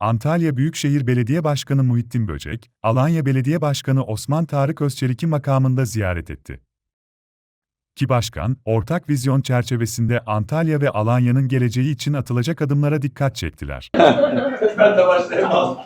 Antalya Büyükşehir Belediye Başkanı Muhittin Böcek, Alanya Belediye Başkanı Osman Tarık Özçelik'i makamında ziyaret etti. Ki başkan, ortak vizyon çerçevesinde Antalya ve Alanya'nın geleceği için atılacak adımlara dikkat çektiler. Ben de başlayamam.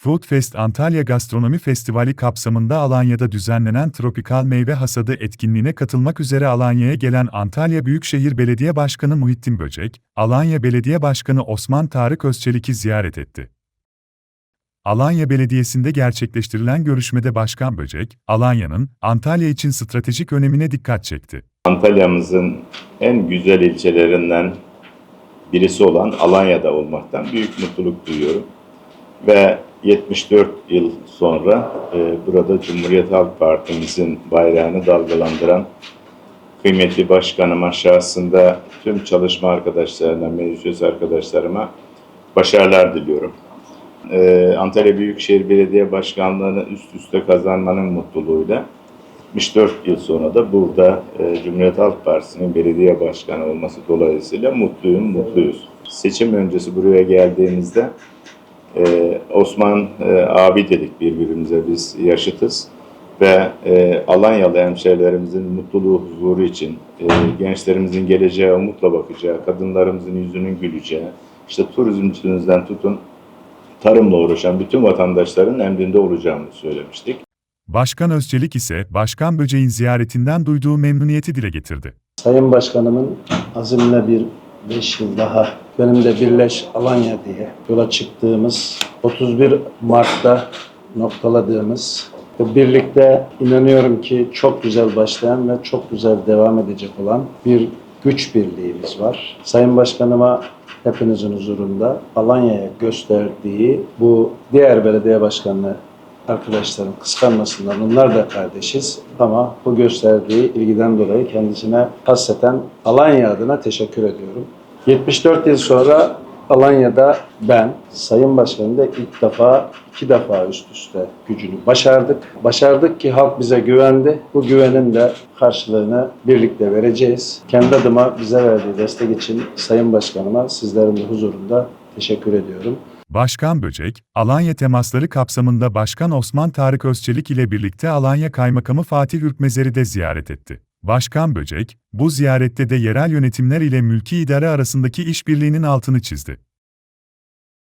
Food Fest Antalya Gastronomi Festivali kapsamında Alanya'da düzenlenen tropikal meyve hasadı etkinliğine katılmak üzere Alanya'ya gelen Antalya Büyükşehir Belediye Başkanı Muhittin Böcek, Alanya Belediye Başkanı Osman Tarık Özçelik'i ziyaret etti. Alanya Belediyesi'nde gerçekleştirilen görüşmede Başkan Böcek, Alanya'nın Antalya için stratejik önemine dikkat çekti. Antalya'mızın en güzel ilçelerinden birisi olan Alanya'da olmaktan büyük mutluluk duyuyorum. Ve 74 yıl sonra e, burada Cumhuriyet Halk Partimizin bayrağını dalgalandıran kıymetli başkanıma şahsında tüm çalışma arkadaşlarına, meclis arkadaşlarıma başarılar diliyorum. E, Antalya Büyükşehir Belediye Başkanlığı'nı üst üste kazanmanın mutluluğuyla 64 yıl sonra da burada e, Cumhuriyet Halk Partisi'nin belediye başkanı olması dolayısıyla mutluyum, mutluyuz. Seçim öncesi buraya geldiğimizde e, Osman e, abi dedik birbirimize biz yaşıtız ve e, Alanyalı hemşehrilerimizin mutluluğu, huzuru için, e, gençlerimizin geleceğe umutla bakacağı, kadınlarımızın yüzünün güleceği, işte turizmcilerinizden tutun tarımla uğraşan bütün vatandaşların emrinde olacağını söylemiştik. Başkan Özçelik ise Başkan Böcek'in ziyaretinden duyduğu memnuniyeti dile getirdi. Sayın Başkanımın azimle bir 5 yıl daha benim de Birleş Alanya diye yola çıktığımız 31 Mart'ta noktaladığımız ve birlikte inanıyorum ki çok güzel başlayan ve çok güzel devam edecek olan bir güç birliğimiz var. Sayın Başkanıma hepinizin huzurunda Alanya'ya gösterdiği bu diğer belediye başkanlığı arkadaşlarım kıskanmasınlar. Onlar da kardeşiz. Ama bu gösterdiği ilgiden dolayı kendisine hasreten Alanya adına teşekkür ediyorum. 74 yıl sonra Alanya'da ben, Sayın Başkanım da ilk defa, iki defa üst üste gücünü başardık. Başardık ki halk bize güvendi. Bu güvenin de karşılığını birlikte vereceğiz. Kendi adıma bize verdiği destek için Sayın Başkanıma sizlerin de huzurunda teşekkür ediyorum. Başkan Böcek, Alanya temasları kapsamında Başkan Osman Tarık Özçelik ile birlikte Alanya Kaymakamı Fatih Ürkmezer'i de ziyaret etti. Başkan Böcek, bu ziyarette de yerel yönetimler ile mülki idare arasındaki işbirliğinin altını çizdi.